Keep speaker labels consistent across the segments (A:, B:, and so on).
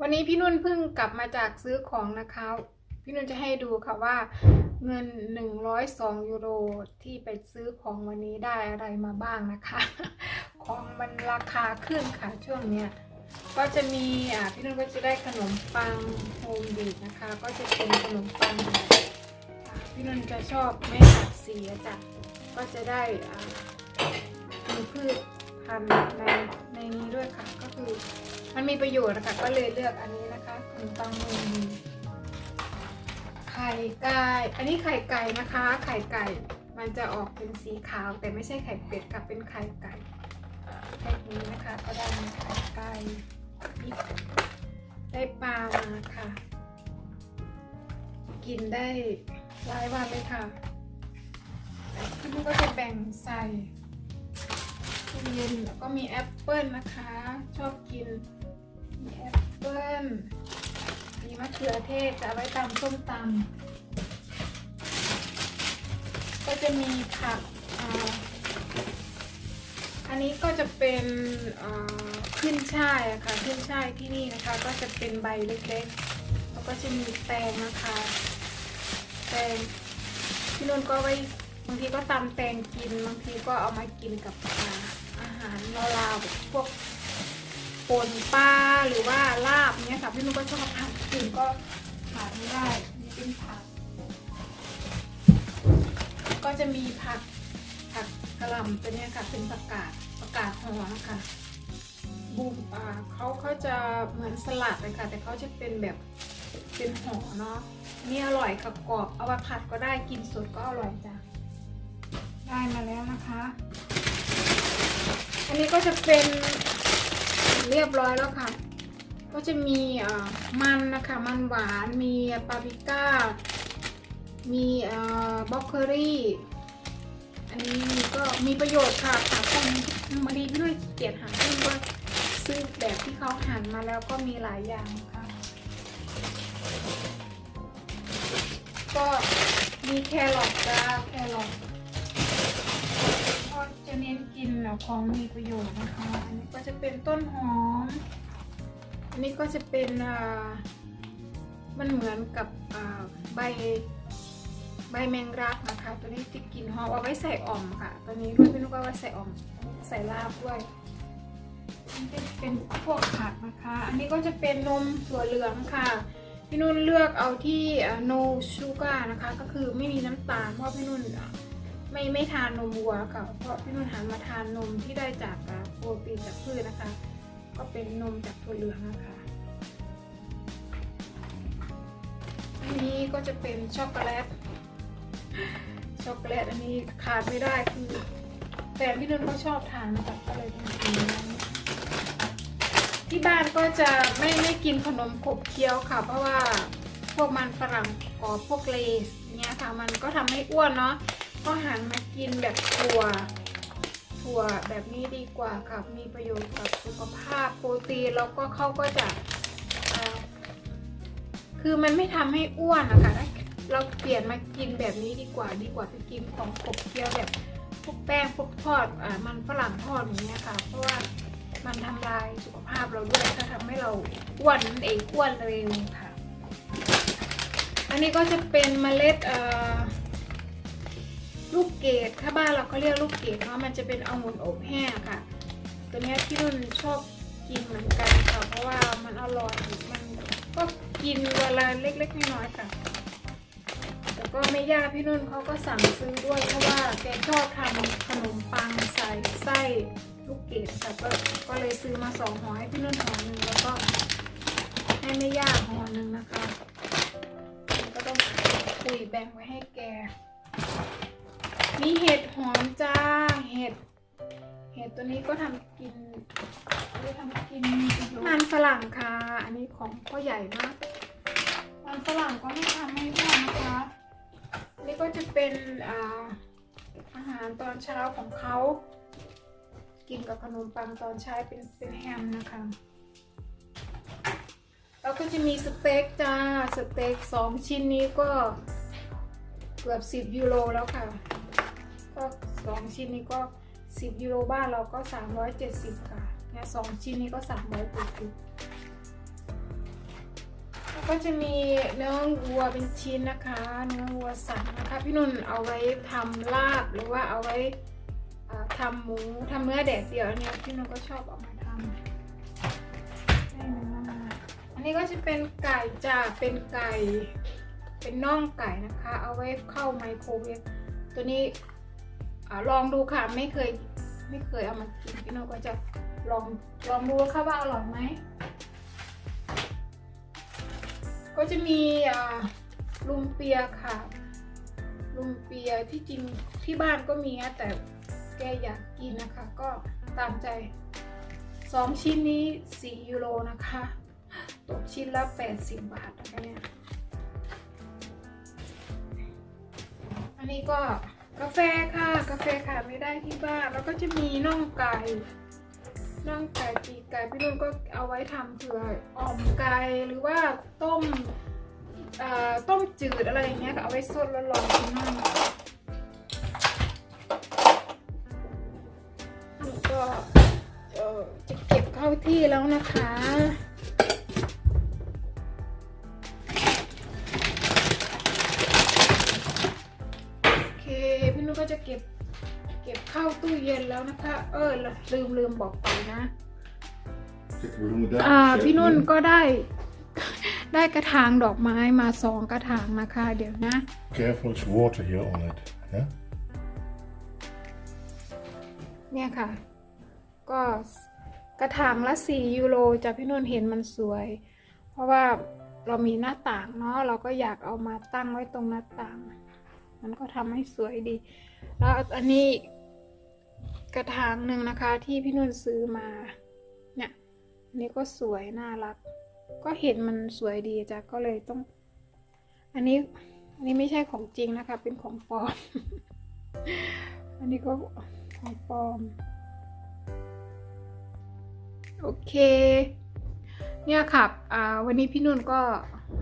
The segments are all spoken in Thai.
A: วันนี้พี่นุ่นเพิ่งกลับมาจากซื้อของนะคะ พี่นุ่นจะให้ดูค่ะว่าเงิน 102 ยูโรที่ไปซื้อของวันนี้ได้อะไรมาบ้างนะคะ ของมันราคาขึ้นค่ะช่วงเนี้ย ก็จะมีอ่าพี่นุ่นก็จะได้ขนมปังโฮมบีดนะคะ ก็จะเป็นขนมปังพี่นุ่นจะชอบไม่หักสีจ้ะก็จะได้อ่ามีพืชพันธุ์ในในนี้ด้วยค่ะก็คือ มันมีประโยชน์นะคะก็เลยเลือกอันนี้นะคะขนมปังมบีไข่ไก่อันนี้ไข่ไก่นะคะ ไข่ไก่มันจะออกเป็นสีขาว แต่ไม่ใช่ไข่เป็ดค่ะเป็นไข่ไก่แค่นี้นะคะ ก็ได้ไข่ไก่ได้ปลามาค่ะ กินได้หลายวันเลยค่ะพี่นุ้ก็จะแบ่งใส่ตู้เย็นแล้วก็มีแอปเปิลนะคะ ชอบกิน เขือเทศจะเอาไว้ตำส้มตำก็จะมีผักอันนี้ก็จะเป็นขึ้นช่ายอะค่ะขึ้นช่ายที่นี่นะคะ ก็จะเป็นใบเล็กๆ แล้วก็จะมีแตงนะคะแตงพี่นนท์ก็ไว้บางทีก็ตำแตงกินบางทีก็เอามากินกับอาหารลาวๆแบบพวก ป่นปลาหรือว่าลาบเนี้ยค่ะพี่นุ่นก็ชอบทำกินก็ขาดไม่ได้นี่เป็นผัก ก็จะมีผักผักกระหล่ำตัวเนี้ยค่ะเป็นผักกาดผักกาดหอนะคะบูมอ่าเขาเขาจะเหมือนสลัดเลยค่ะ แต่เขาจะเป็นแบบเป็นห่อเนาะนี่อร่อยค่ะกรอบเอาไปผัดก็ได้กินสดก็อร่อยจ้ะได้มาแล้วนะคะ อันนี้ก็จะเป็น เรียบร้อยแล้วค่ะ ก็จะมีมันนะคะ มันหวาน มีปาปริก้า มีบล็อกเกอรี่ อันนี้ก็มีประโยชน์ค่ะค่ะคนบางทีพี่ด้วยเกียจหาซึ่งก็ซื้อแบบที่เขาหั่นมาแล้วก็มีหลายอย่างค่ะ ก็มีแครอทจ้าแครอท ก็จะเน้นกินแล้วของมีประโยชน์นะคะ อันนี้ก็จะเป็นต้นหอม อันนี้ก็จะเป็นอ่ามันเหมือนกับอ่าใบใบแมงรักนะคะ ตัวนี้จะกินหอมเอาไว้ใส่อ่อมค่ะ ตัวนี้ด้วยพี่นุกก็เอาไว้ใส่อ่อม ใส่ลาบด้วยนี่จะเป็นพวกผักนะคะ อันนี้ก็จะเป็นนมถั่วเหลืองค่ะ พี่นุ่นเลือกเอาที่ no sugar นะคะ ก็คือไม่มีน้ำตาล เพราะพี่นุ่นอะ ไม่ไม่ทานนมวัวค่ะเพราะพี่นุ่นหันมาทานนมที่ได้จากโปรตีนจากพืชนะคะ ก็เป็นนมจากถั่วเหลืองนะคะอันนี้ก็จะเป็นช็อกโกแลตช็อกโกแลตอันนี้ขาดไม่ได้คือแฟนพี่นุ่นเขาชอบทานนะคะก็เลยต้องกินที่บ้านก็จะไม่ไม่กินขนมขบเคี้ยวค่ะ เพราะว่าพวกมันฝรั่งกรอบพวกเลสเนี้ยค่ะมันก็ทำให้อ้วนเนาะ ก็หันมากินแบบถั่ว ถั่วแบบนี้ดีกว่าค่ะ มีประโยชน์กับสุขภาพโปรตีนแล้วก็เขาก็จะคือมันไม่ทำให้อ้วนนะคะเราเปลี่ยนมากินแบบนี้ดีกว่าดีกว่าไปกินของขบเคี้ยวแบบพวกแป้งพวกทอดอ่ามันฝรั่งทอดอย่างเงี้ยค่ะ เพราะว่ามันทำลายสุขภาพเราด้วยก็ทำให้เราอ้วนนั่นเองอ้วนเร็วค่ะ อันนี้ก็จะเป็นเมล็ดเอ่อ ลูกเกดถ้าบ้านเราก็เรียกลูกเกดเนาะมันจะเป็นองุ่นอบแห้งค่ะ ตัวนี้ที่นุ่นชอบกินเหมือนกันค่ะ เพราะว่ามันอร่อย มันก็กินเวลาเล็กๆน้อยๆค่ะ แต่ก็ไม่ยากพี่นุ่นเขาก็สั่งซื้อด้วยเพราะว่าแกชอบทำขนมปังใส่ไส้ลูกเกดค่ะก็ก็เลยซื้อมาสองห่อให้พี่นุ่นห่อหนึ่งแล้วก็ให้ไม่ยากห่อหนึ่งนะคะก็ต้องคุยแบ่งไว้ให้แก มีเห็ดหอมจ้า เห็ด เห็ดตัวนี้ก็ทำกินได้ทำกินมันฝรั่งค่ะ อันนี้ของพ่อใหญ่มาก มันฝรั่งก็ไม่ทำให้อ้วนนะคะ นี่ก็จะเป็นอาอาหารตอนเช้าของเขา กินกับขนมปังตอนเช้าเป็นเป็นแฮมนะคะแล้วก็จะมีสเต็กจ้า สเต็กสองชิ้นนี้ก็เกือบสิบ10 ยูโรแล้วค่ะ ก็สองชิ้นนี้ก็สิบยูโรบ้านเราก็สามร้อยเจ็ดสิบค่ะเนี่ยสองชิ้นนี้ก็สามร้อยเจ็ดสิบก็จะมีเนื้อวัวเป็นชิ้นนะคะ เนื้อวัวสันนะคะพี่นุ่นเอาไว้ทำลาบหรือว่าเอาไว้อ่าทำหมูทำเนื้อแดดเดียวเนี่ยพี่นุ่นก็ชอบเอามาทำได้เนื้อมาอันนี้ก็จะเป็นไก่จ้าเป็นไก่เป็นน่องไก่นะคะ เอาไว้เข้าไมโครเวฟตัวนี้ อลองดูค่ะไม่เคยไม่เคยเอามากินพี่นุ่นก็จะลองลองดูค่ะว่าอร่อยไหมก็จะมีลุงเปียค่ะ ลุงเปียที่จริงที่บ้านก็มีนะแต่แกอยากกินนะคะ ก็ตามใจสองชิ้นนี้ 4 ยูโรนะคะ ตกชิ้นละ 80 บาทนะคะเนี่ย อันนี้ก็ กาแฟค่ะ กาแฟขาดไม่ได้ที่บ้าน แล้วก็จะมีน่องไก่น่องไก่ปีกไก่พี่นุ่นก็เอาไว้ทำเผื่ออ่อมไก่หรือว่าต้มต้มจืดอะไรอย่างเงี้ยก็เอาไว้สดแล้วลองกินนั่นก็จะเก็บเข้าที่แล้วนะคะ ก็จะเก็บ เก็บเข้าตู้เย็นแล้วนะคะ เออลืมลืมบอกไปนะ
B: Zetten we doen we daar.
A: อ่า
B: Zet
A: พี่นุ่น
B: hem.
A: ก็ได้ ได้กระถางดอกไม้มาสองกระถางนะคะ เดี๋ยวนะ
B: Careful, it's water here on it. Yeah?
A: เนี่ยค่ะ ก็กระถางละ4ยูโรจากพี่นุ่นเห็นมันสวย เพราะว่าเรามีหน้าต่างเนาะเราก็อยากเอามาตั้งไว้ตรงหน้าต่าง มันก็ทำให้สวยดี แล้วอันนี้กระถางหนึ่งนะคะที่พี่นุ่นซื้อมา เนี่ยอันนี้ก็สวยน่ารัก ก็เห็นมันสวยดีจ้ะก็เลยต้อง อันนี้อันนี้ไม่ใช่ของจริงนะคะ เป็นของปลอม อันนี้ก็ของปลอม โอเค เนี่ยค่ะอ่าวันนี้พี่นุ่นก็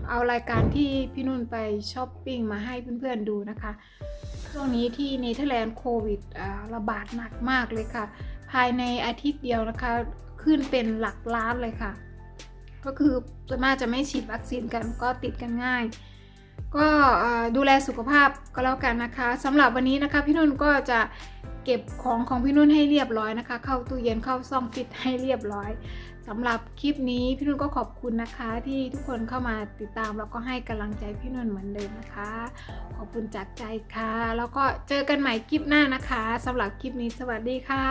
A: เอารายการที่พี่นุ่นไปช้อปปิ้งมาให้เพื่อนๆดูนะคะช่วงนี้ที่เนเธอร์แลนด์โควิดระบาดหนักมากเลยค่ะ ภายในอาทิตย์เดียวนะคะ ขึ้นเป็นหลักล้านเลยค่ะ ก็คือส่วนมากจะไม่ฉีดวัคซีนกันก็ติดกันง่าย ก็ดูแลสุขภาพก็แล้วกันนะคะสำหรับวันนี้นะคะพี่นุ่นก็จะ เก็บของของพี่นุ่นให้เรียบร้อยนะคะ เข้าตู้เย็นเข้าซ่องฟิตให้เรียบร้อยสำหรับคลิปนี้พี่นุ่นก็ขอบคุณนะคะ ที่ทุกคนเข้ามาติดตามแล้วก็ให้กำลังใจพี่นุ่นเหมือนเดิมนะคะ ขอบคุณจากใจค่ะ แล้วก็เจอกันใหม่คลิปหน้านะคะสำหรับคลิปนี้สวัสดีค่ะ